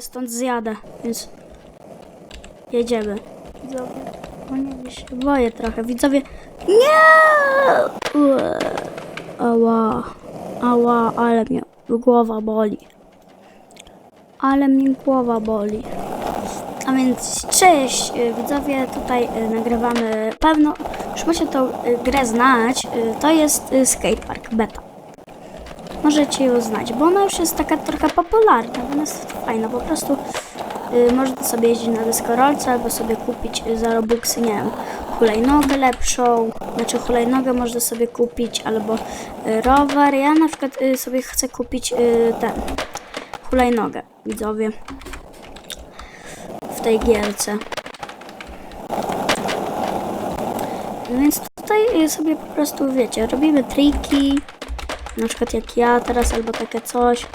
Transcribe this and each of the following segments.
stąd zjadę, więc jedziemy. Widzowie, o nie, ja się boję trochę. Widzowie, nie! Ue. Ała, ała, ale mnie głowa boli. Ale mnie głowa boli. A więc cześć y, widzowie, tutaj y, nagrywamy pewno, już macie tą y, grę znać, to jest Skatepark Beta. Możecie ją znać, bo ona już jest taka trochę popularna, ona jest fajna, po prostu y, można sobie jeździć na deskorolce albo sobie kupić y, za Robuxy, nie wiem, hulajnogę lepszą, znaczy hulajnogę można sobie kupić albo y, rower, ja na przykład y, sobie chcę kupić y, ten, hulajnogę, widzowie w tej gierce. No Więc tutaj sobie po prostu, wiecie, robimy triki, na przykład jak ja teraz, albo takie coś.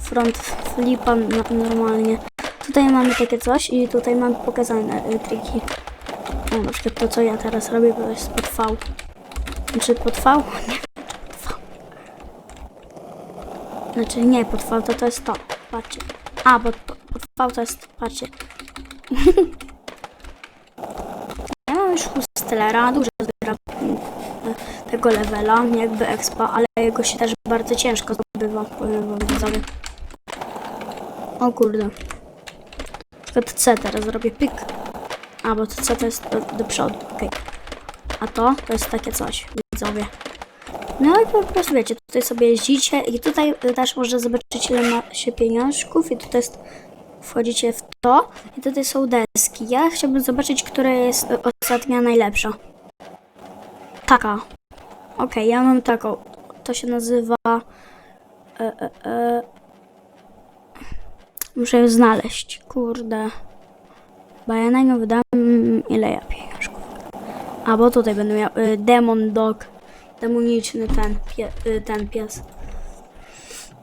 Front flipa no- normalnie. Tutaj mamy takie coś i tutaj mamy pokazane y, triki. O, na przykład to, co ja teraz robię, to jest pod V. Znaczy pod V? Nie, pod. Znaczy nie, pod V to to jest to. Patrzcie. A, pod, pod V to jest, patrzcie. ja mam już hustlera, dużo tego levela, nie jakby expa, ale jego się też bardzo ciężko zdobywa, powiem. O kurde. Na przykład C teraz zrobię pik. A, bo to C to jest do, do przodu, okej. A to, to jest takie coś, widzowie. No i po prostu wiecie, tutaj sobie jeździcie i tutaj też można zobaczyć ile ma się pieniążków i tutaj jest, wchodzicie w to i tutaj są deski. Ja chciałbym zobaczyć, która jest ostatnia najlepsza. Taka. Okej, ja mam taką. To się nazywa... E, e, e. Muszę ją znaleźć, kurde. Bo ja na nią wydam ile ja pieniążków. A, bo tutaj będę miał y, Demon Dog. Demoniczny ten, pie, y, ten pies.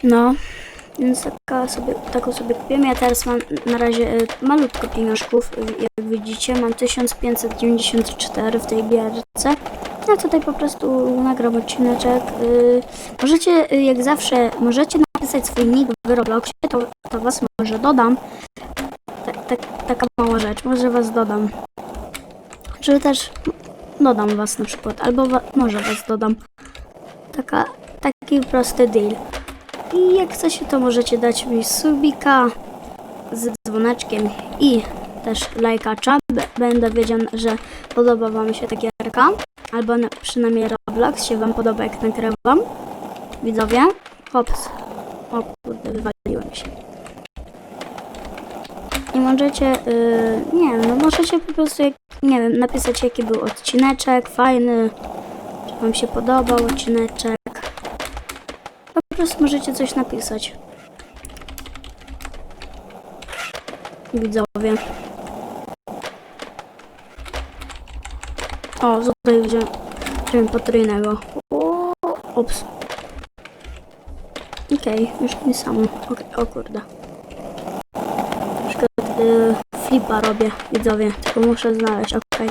No, więc taka sobie, taką sobie kupiłem. Ja teraz mam na razie y, malutko pieniążków. Jak widzicie, mam 1594 w tej gierce. Ja tutaj po prostu nagram odcineczek. Y, możecie, y, jak zawsze, możecie napisać swój nick w Robloxie, to, to was może dodam. Tak, tak, taka mała rzecz, może was dodam. Czy też dodam was na przykład, albo wa- może was dodam. Taka, taki prosty deal. I jak chcecie, to możecie dać mi subika z dzwoneczkiem i też lajkacza. B- będę wiedział, że podoba wam się ta gierka, albo na, przynajmniej Roblox się wam podoba, jak nagrywam. Widzowie, hops. O kurde, wywaliłem się. I możecie, yy, nie wiem, no możecie po prostu, jak, nie wiem, napisać jaki był odcineczek, fajny, czy wam się podobał odcineczek. Po prostu możecie coś napisać. Widzowie. O, tutaj wziąłem, wziąłem potrójnego. O, Ups. Okej, już nie sam. Okej, o kurde. Przykład y, flipa robię, widzowie, tylko muszę znaleźć, okej.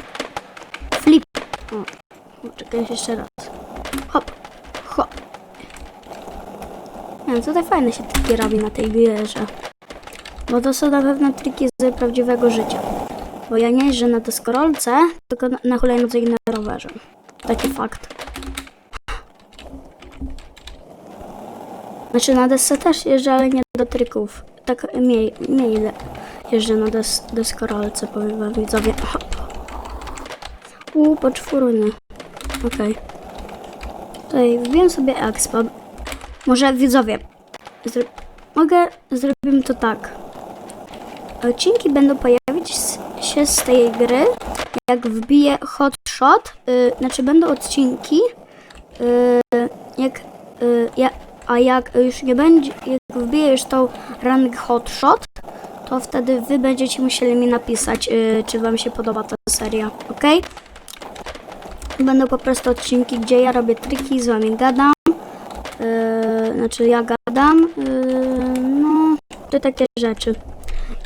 Flip. O, czekaj jeszcze raz. Hop, hop. Nie, tutaj fajne się triki robi na tej wieży. Bo to są na pewno triki z prawdziwego życia. Bo ja nie jeżdżę na deskorolce, tylko na, na hulajnodze i na rowerze. Taki fakt. Znaczy na desce też jeżdżę, ale nie do trików. Tak mniej, mniej jeżdżę na des, deskorolce, powiem wam widzowie. Uuu, poczwórny. Okej. Tutaj wbiłem sobie expo. Może widzowie. Zro mogę, zrobimy to tak. Odcinki będą pojawić s- się z tej gry, jak wbiję hotshot. Yy, znaczy będą odcinki, yy, jak, yy, ja, a jak już nie będzie, jak wbiję już tą rank hotshot, to wtedy wy będziecie musieli mi napisać, yy, czy wam się podoba ta seria, ok? Będą po prostu odcinki, gdzie ja robię triki, z wami gadam. Yy, znaczy ja gadam. Yy, no, to takie rzeczy.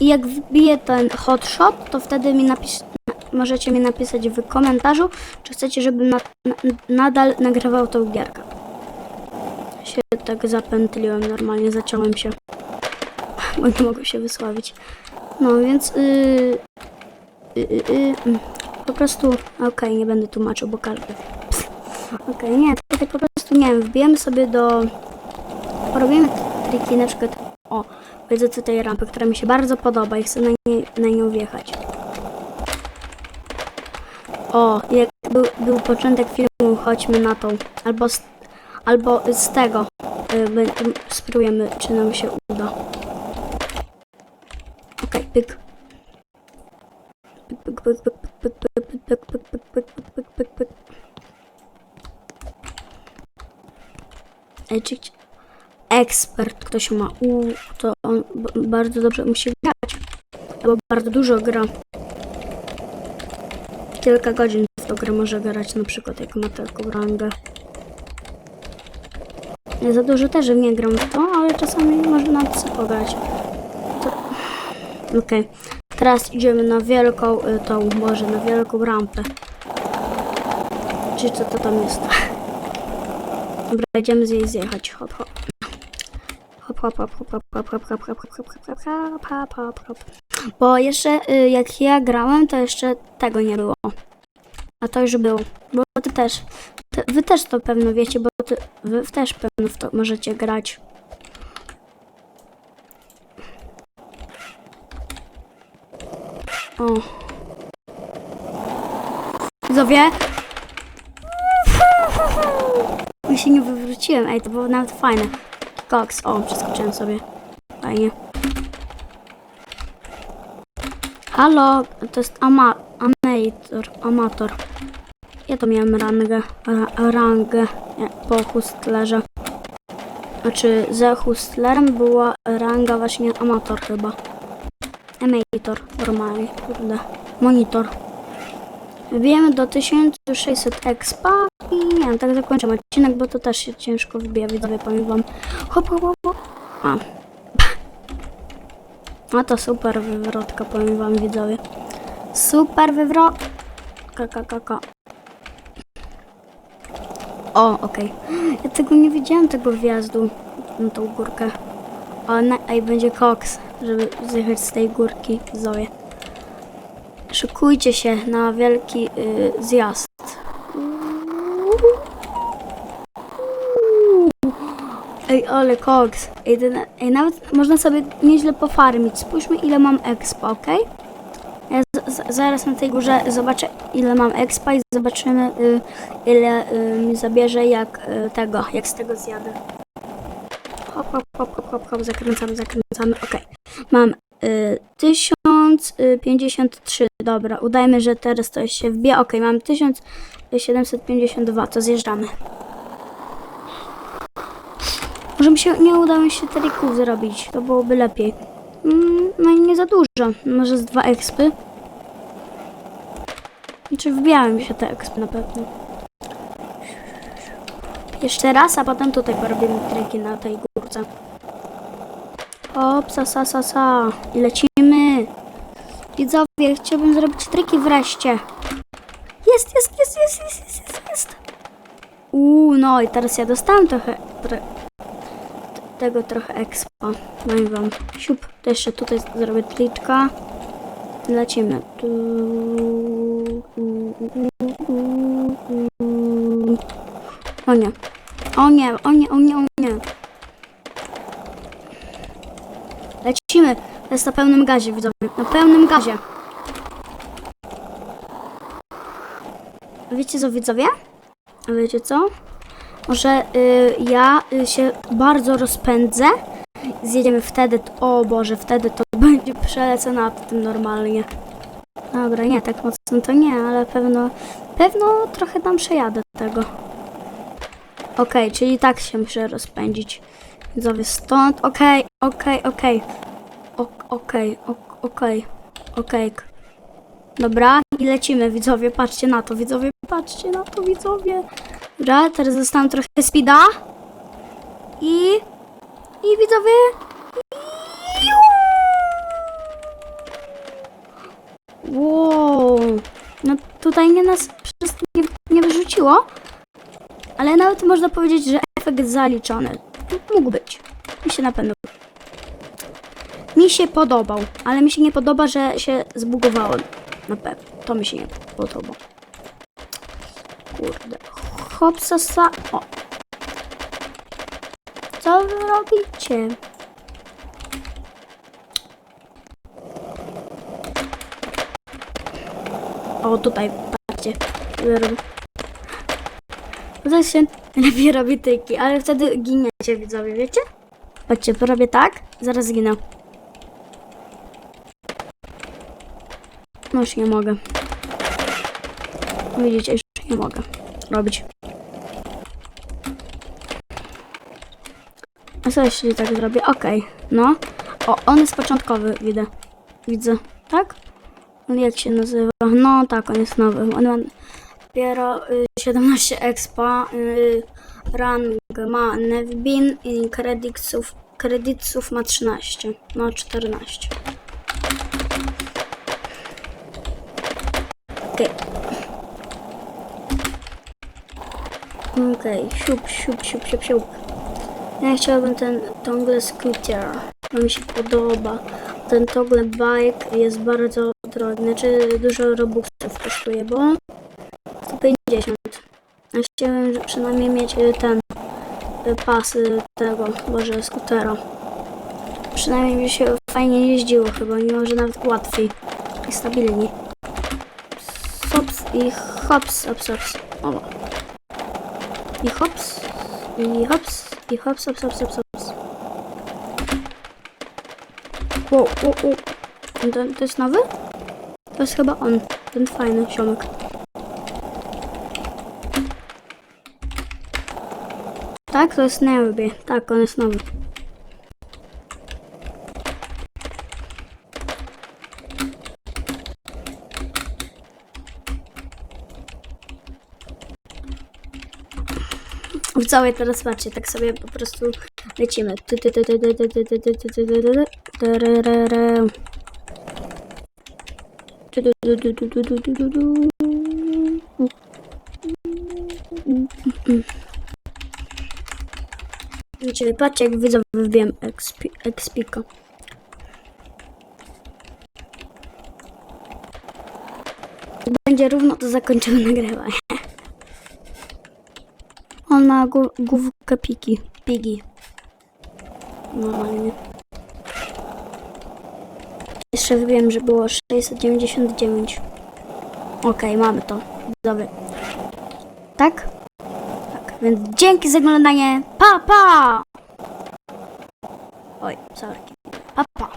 I jak wbiję ten hotshot, to wtedy mi napis możecie mi napisać w komentarzu, czy chcecie, żebym na na nadal nagrywał tą gierkę. Się tak zapętliłem, normalnie zaciąłem się. bo nie mogą się wysławić. No więc yy, yy, yy, po prostu, okej, nie będę tłumaczył, bo każdy. Okej, nie, tutaj po prostu, nie wiem, wbijemy sobie do, porobimy triki, na przykład, o, widzę tutaj rampę, która mi się bardzo podoba i chcę na, nie, na nią wjechać. O, jak był, był początek filmu, chodźmy na tą, albo z, albo z tego, y, my- y, spróbujemy, czy nam się uda. Okej, pyk. Pyk, pyk, pyk, pyk, pyk, pyk, pyk, pyk, pyk, pyk, pyk, pyk, pyk, pyk. Ej, czy ekspert ktoś ma, u, to on bardzo dobrze musi grać, albo bardzo dużo gra. Kilka godzin w tą grę może grać, na przykład jak ma taką rangę. Ja za dużo też nie gram w to, ale czasami można sobie pograć. To... Okej. Teraz idziemy na wielką y, tą, może na wielką rampę. Czy co to tam jest? Dobra, idziemy z jej zjechać. Hop, hop. Hop, hop, hop, hop, hop, hop, hop, hop, hop, hop, hop, hop, hop, hop, hop. Bo jeszcze y, jak ja grałem, to jeszcze tego nie było. A to już było. Bo ty też. Ty, wy też to pewno wiecie, bo ty, wy też pewno w to możecie grać. O. Widzowie. Ja się nie wywróciłem. Ej, to było nawet fajne. Koks. O, przeskoczyłem sobie. Fajnie. Halo, to jest ama amator, amator. Ja to miałem rangę, ra rangę po hustlerze. Znaczy, za hustlerem była ranga właśnie amator chyba. Emator, normalnie, kurde. Monitor. Wbijemy do 1600 expa i nie wiem, tak zakończymy odcinek, bo to też się ciężko wbija, widzowie, powiem wam. Hop, hop, hop, hop. A. A to super wywrotka, powiem wam, widzowie. Super wywrotka. Kaka. O, okej. Ja tego nie widziałem, tego wjazdu na tą górkę. A, na, a i będzie koks, żeby zjechać z tej górki, Zoe. Szykujcie się na wielki y, zjazd. Ej, ale koks. Ej, ej, nawet można sobie nieźle pofarmić. Spójrzmy, ile mam expa, ok? Ja zaraz na tej górze zobaczę, ile mam expa i zobaczymy, y, ile y, mi zabierze, jak y, tego, jak z tego zjadę. Hop, hop, hop, hop, hop, hop, zakręcamy, zakręcamy, ok. Mam 1053, dobra, udajmy, że teraz to się wbija, ok, mam 1752, to zjeżdżamy. Może mi się nie uda mi się trików zrobić, to byłoby lepiej. Mm, no i nie za dużo, może z dwa expy. I czy wbijały mi się te expy na pewno. Jeszcze raz, a potem tutaj porobimy triki na tej górce. Hop, sa, sa, sa, sa. I lecimy. Widzowie, chciałbym zrobić triki wreszcie. Jest, jest, jest, jest, jest, jest, jest, jest. Uuu, no i teraz ja dostałem trochę, tre, tego trochę expa. No i wam. Siup, to jeszcze tutaj zrobię tliczka. Lecimy. Tu, O nie. O nie, o nie, o nie, o nie. Lecimy. To jest na pełnym gazie, widzowie. Na pełnym gazie. Wiecie co, widzowie? Wiecie co? Może y, ja y, się bardzo rozpędzę. Zjedziemy wtedy, o Boże, wtedy to będzie przelecę nad tym normalnie. Dobra, nie, tak mocno to nie, ale pewno, pewno trochę tam przejadę tego. Okej, czyli tak się muszę rozpędzić. Widzowie, stąd, okej, okej, okej. Ok- Okej, ok- okej, okej. Dobra, i lecimy, widzowie, patrzcie na to, widzowie, patrzcie na to, widzowie. Dobra, teraz zostałem trochę speeda. I... I widzowie... Wow. No tutaj nie nas wszystkich nie, nie wyrzuciło. Ale nawet można powiedzieć, że efekt zaliczony. Mógł być. Mi się na pewno. Mi się podobał, ale mi się nie podoba, że się zbugowało. Na pewno. To mi się nie podoba. Kurde. Hopsasa. O. Co wy robicie? O, tutaj, patrzcie. Robię. To się lepiej robi tyki, ale wtedy giniecie, widzowie, wiecie? Patrzcie, porobię tak, zaraz zginę. No już nie mogę. Widzicie, już nie mogę robić. A co jeśli tak zrobię? Okej, no. O, on jest początkowy, widzę. Widzę, tak? Jak się nazywa? No tak, on jest nowy. On ma dopiero y, 17 expa. Y, rang ma Nevbin i kredytów, kredytów ma 13. No 14. Okej. Okej, siup, siup, siup, siup, siup. Ja chciałabym ten Tongle Scooter. To mi się podoba. Ten Toggle Bike jest bardzo drogi. Znaczy dużo robuxów kosztuje, bo 150. Ja chciałem przynajmniej mieć y, ten y, pasy tego, boże, skutera. Przynajmniej mi się fajnie jeździło chyba, mimo że nawet łatwiej i stabilniej. I hops, hops, hops. O. I hops, i hops, i hops, hops, hops, hops, hops. Wow, wow, wow. To, to jest nowy? To jest chyba on, ten fajny ziomek. Tak, to jest nowy. Tak, on jest nowy. całe teraz macie, tak sobie po prostu lecimy. Wiecie, patrzcie jak widzę, wybiłem XP. będzie równo, to zakończymy nagrywanie. On ma główkę piki. Pigi. Normalnie. Jeszcze wiem, że było 699. Okej, mamy to. Dobry. Tak? Tak. Więc dzięki za oglądanie. Pa, pa! Oj, sorry. Pa, pa.